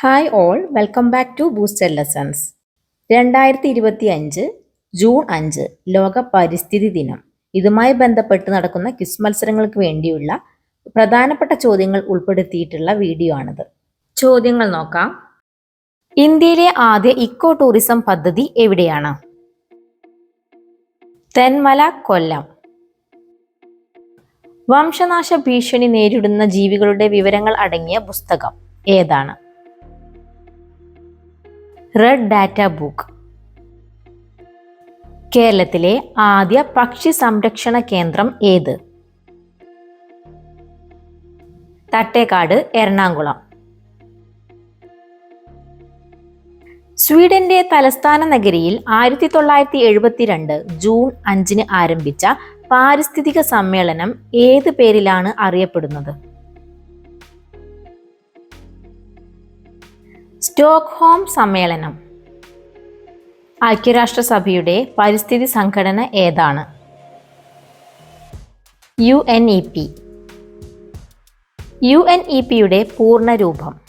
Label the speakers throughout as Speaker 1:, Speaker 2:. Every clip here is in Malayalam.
Speaker 1: Hi all welcome back to booster lessons രണ്ടായിരത്തി ഇരുപത്തി അഞ്ച് ജൂൺ അഞ്ച് ലോക പരിസ്ഥിതി ദിനം. ഇതുമായി ബന്ധപ്പെട്ട് നടക്കുന്ന ക്വിസ് മത്സരങ്ങൾക്ക് വേണ്ടിയുള്ള പ്രധാനപ്പെട്ട ചോദ്യങ്ങൾ ഉൾപ്പെടുത്തിയിട്ടുള്ള വീഡിയോ ആണിത്. ചോദ്യങ്ങൾ നോക്കാം. ഇന്ത്യയിലെ ആദ്യ ഇക്കോ ടൂറിസം പദ്ധതി എവിടെയാണ്? തെന്മല കൊല്ലം. വംശനാശ ഭീഷണി നേരിടുന്ന ജീവികളുടെ വിവരങ്ങൾ അടങ്ങിയ പുസ്തകം ഏതാണ്? റെഡ് ഡാറ്റ ബുക്ക് കേരളത്തിലെ ആദ്യ പക്ഷി സംരക്ഷണ കേന്ദ്രം ഏത്? തട്ടേക്കാട് എറണാകുളം. സ്വീഡന്റെ തലസ്ഥാന നഗരിയിൽ ആയിരത്തി തൊള്ളായിരത്തി എഴുപത്തിരണ്ട് ജൂൺ അഞ്ചിന് ആരംഭിച്ച പാരിസ്ഥിതിക സമ്മേളനം ഏത് പേരിലാണ് അറിയപ്പെടുന്നത്? സ്റ്റോക്ക്ഹോം സമ്മേളനം. ഐക്യരാഷ്ട്രസഭയുടെ പരിസ്ഥിതി സംഘടന ഏതാണ്? U N E P U N E പിയുടെ പൂർണരൂപം.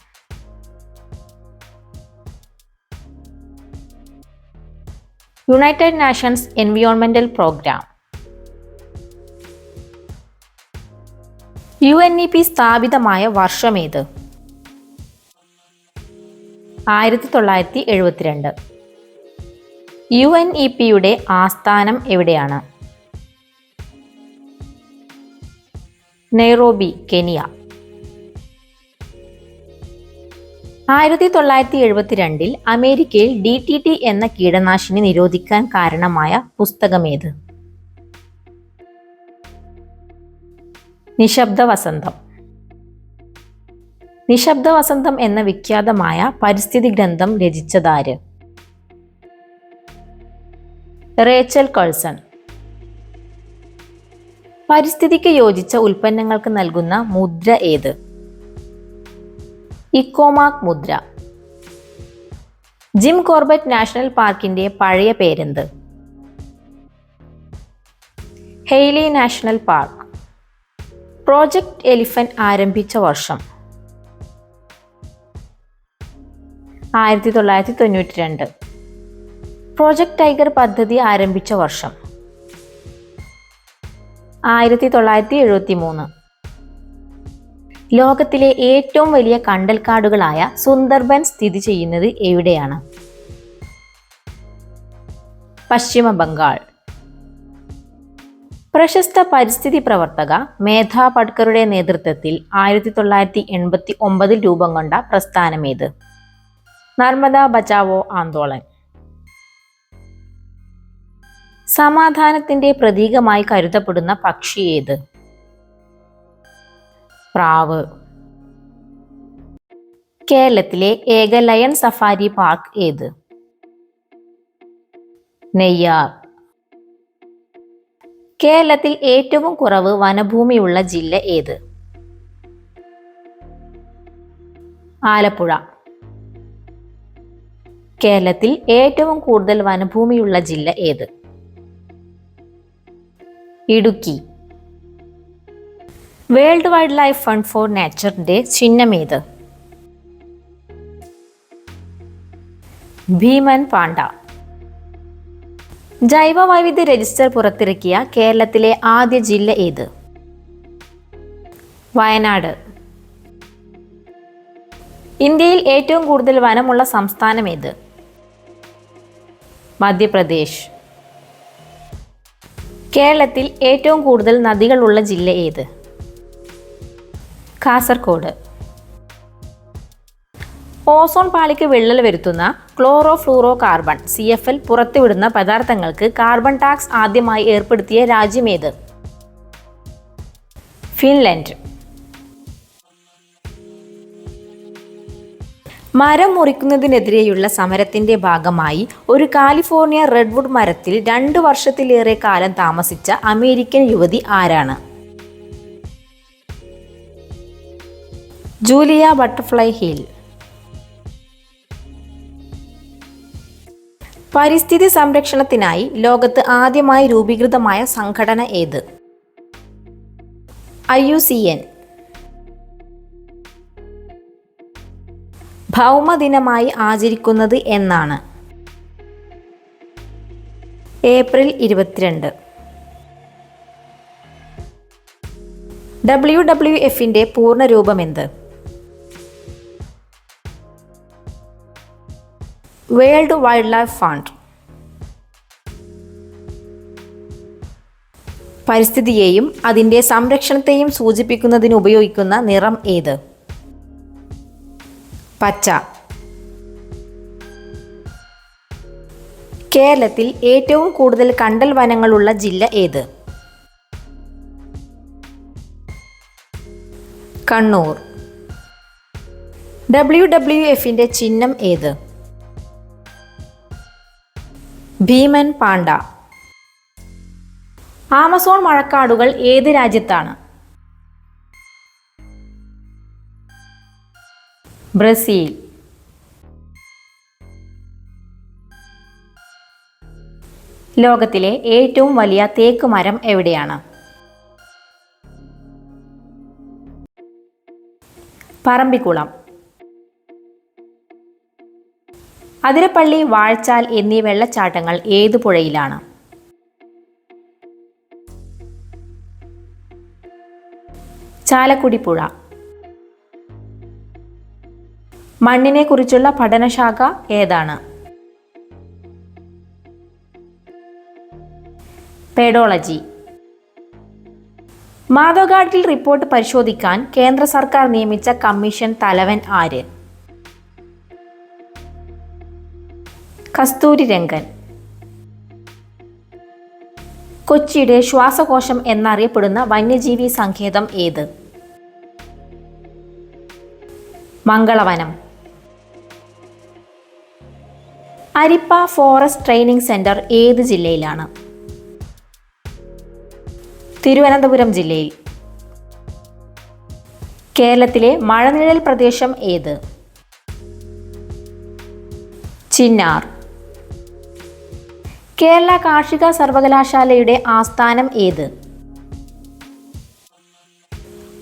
Speaker 1: United Nations എൻവിയോൺമെന്റൽ programme. U N E P സ്ഥാപിതമായ വർഷമേത് ആയിരത്തി തൊള്ളായിരത്തി എഴുപത്തിരണ്ട് യു എൻ ഇ പിയുടെ ആസ്ഥാനം എവിടെയാണ്? Nairobi Kenya. ആയിരത്തി തൊള്ളായിരത്തി എഴുപത്തിരണ്ടിൽ അമേരിക്കയിൽ ഡി ടി ടി എന്ന കീടനാശിനി നിരോധിക്കാൻ കാരണമായ പുസ്തകമേത്? നിശബ്ദ വസന്തം. നിശബ്ദ വസന്തം എന്ന വിഖ്യാതമായ പരിസ്ഥിതി ഗ്രന്ഥം രചിച്ചതാര്? Rachel Carson. പരിസ്ഥിതിക്ക് യോജിച്ച ഉൽപ്പന്നങ്ങൾക്ക് നൽകുന്ന മുദ്ര ഏത്? ഇക്കോമാക് മുദ്ര. ജിം കോർബറ്റ് നാഷണൽ പാർക്കിന്റെ പഴയ പേരെന്ത്? Hailey national park. Project elephant ആരംഭിച്ച വർഷം. ആയിരത്തി തൊള്ളായിരത്തി തൊണ്ണൂറ്റി രണ്ട് പ്രോജക്റ്റ് ടൈഗർ പദ്ധതി ആരംഭിച്ച വർഷം. ആയിരത്തി തൊള്ളായിരത്തി എഴുപത്തി മൂന്ന് ലോകത്തിലെ ഏറ്റവും വലിയ കണ്ടൽക്കാടുകളായ സുന്ദർബൻ സ്ഥിതി ചെയ്യുന്നത് എവിടെയാണ്? പശ്ചിമ ബംഗാൾ പ്രശസ്ത പരിസ്ഥിതി പ്രവർത്തക മേധാ പട്കറുടെ നേതൃത്വത്തിൽ ആയിരത്തി തൊള്ളായിരത്തി എൺപത്തി ഒമ്പതിൽ രൂപം കൊണ്ട പ്രസ്ഥാനമേത്? നർമ്മദ ബച്ചാവോ ആന്തോളൻ. സമാധാനത്തിന്റെ പ്രതീകമായി കരുതപ്പെടുന്ന പക്ഷി ഏത്? പ്രാവ്. കേരളത്തിലെ ഏക ലയൺ സഫാരി പാർക്ക് ഏത്? നെയ്യാർ. കേരളത്തിൽ ഏറ്റവും കുറവ് വനഭൂമിയുള്ള ജില്ല ഏത്? ആലപ്പുഴ. കേരളത്തിൽ ഏറ്റവും കൂടുതൽ വനഭൂമിയുള്ള ജില്ല ഏത്? Idukki. World wildlife fund for നേച്ചറിന്റെ ചിഹ്നമേത് ഭീമൻ പാണ്ഡ. ജൈവ വൈവിധ്യ രജിസ്റ്റർ പുറത്തിറക്കിയ കേരളത്തിലെ ആദ്യ ജില്ല ഏത്? വയനാട്. ഇന്ത്യയിൽ ഏറ്റവും കൂടുതൽ വനമുള്ള സംസ്ഥാനം ഏത്? മധ്യപ്രദേശ്. കേരളത്തിൽ ഏറ്റവും കൂടുതൽ നദികളുള്ള ജില്ല ഏത്? കാസർഗോഡ് ഓസോൺ പാളിക്ക് വിള്ളൽ വരുത്തുന്ന chlorofluorocarbon C F L പുറത്തുവിടുന്ന പദാർത്ഥങ്ങൾക്ക് കാർബൺ ടാക്സ് ആദ്യമായി ഏർപ്പെടുത്തിയ രാജ്യമേത് ഫിൻലൻഡ്. മരം മുറിക്കുന്നതിനെതിരെയുള്ള സമരത്തിന്റെ ഭാഗമായി ഒരു കാലിഫോർണിയ റെഡ്വുഡ് മരത്തിൽ രണ്ട് വർഷത്തിലേറെ കാലം താമസിച്ച അമേരിക്കൻ യുവതി ആരാണ്? Julia Butterfly Hill. പരിസ്ഥിതി സംരക്ഷണത്തിനായി ലോകത്ത് ആദ്യമായി രൂപീകൃതമായ സംഘടന ഏത്? I U C N. ഭൗമദിനമായി ആചരിക്കുന്നത് എന്നാണ്. ഏപ്രിൽ ഇരുപത്തിരണ്ട്. ഡബ്ല്യു ഡബ്ല്യു എഫിന്റെ എന്ത് വേൾഡ് വൈൽഡ് ലൈഫ് ഫണ്ട്. പരിസ്ഥിതിയെയും അതിന്റെ സംരക്ഷണത്തെയും സൂചിപ്പിക്കുന്നതിന് ഉപയോഗിക്കുന്ന നിറം ഏത്? പച്ച. കേരളത്തിൽ ഏറ്റവും കൂടുതൽ കണ്ടൽ വനങ്ങളുള്ള ജില്ല ഏത്? കണ്ണൂർ. ഡബ്ല്യു ഡബ്ല്യു എഫിന്റെ ചിഹ്നം ഏത്? ഭീമൻ പാണ്ട. ആമസോൺ മഴക്കാടുകൾ ഏത് രാജ്യത്താണ്? ബ്രസീൽ. ലോകത്തിലെ ഏറ്റവും വലിയ തേക്ക് മരം എവിടെയാണ്? പറമ്പിക്കുളം. അതിരപ്പള്ളി വാഴ്ചാൽ എന്നീ വെള്ളച്ചാട്ടങ്ങൾ ഏതു പുഴയിലാണ്? ചാലക്കുടി പുഴ. മണ്ണിനെ കുറിച്ചുള്ള പഠനശാഖ ഏതാണ്? പെഡോളജി. മാധവഘാട്ടിൽ റിപ്പോർട്ട് പരിശോധിക്കാൻ കേന്ദ്ര സർക്കാർ നിയമിച്ച കമ്മീഷൻ തലവൻ ആര്? കസ്തൂരി രംഗൻ. കൊച്ചിയുടെ ശ്വാസകോശം എന്നറിയപ്പെടുന്ന വന്യജീവി സങ്കേതം ഏത്? മംഗളവനം. അരിപ്പ ഫോറസ്റ്റ് ട്രെയിനിംഗ് സെന്റർ ഏത് ജില്ലയിലാണ്? തിരുവനന്തപുരം ജില്ലയിൽ. കേരളത്തിലെ മഴനിഴൽ പ്രദേശം ഏത്? ചിന്നാർ. കേരള കാർഷിക സർവകലാശാലയുടെ ആസ്ഥാനം ഏത്?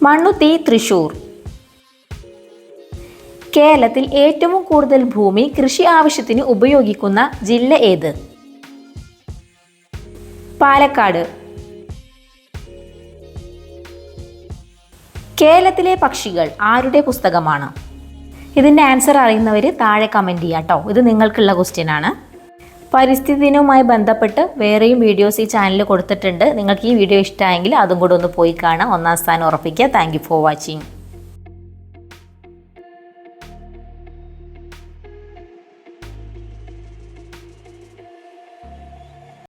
Speaker 1: മണ്ണുത്തി തൃശൂർ. കേരളത്തിൽ ഏറ്റവും കൂടുതൽ ഭൂമി കൃഷി ആവശ്യത്തിന് ഉപയോഗിക്കുന്ന ജില്ല ഏത്? പാലക്കാട്. കേരളത്തിലെ പക്ഷികൾ ആരുടെ പുസ്തകമാണ്? ഇതിന്റെ ആൻസർ അറിയുന്നവർ താഴെ കമന്റ് ചെയ്യുക കേട്ടോ ഇത് നിങ്ങൾക്കുള്ള ക്വസ്റ്റ്യൻ ആണ്. പരിസ്ഥിതി ദിനവുമായി ബന്ധപ്പെട്ട് വേറെയും വീഡിയോസ് ഈ ചാനലിൽ കൊടുത്തിട്ടുണ്ട്. നിങ്ങൾക്ക് ഈ വീഡിയോ ഇഷ്ടമായെങ്കിൽ അതും കൂടെ ഒന്ന് പോയി കാണാം. ഒന്നാം സ്ഥാനം ഉറപ്പിക്കുക. Thank for watching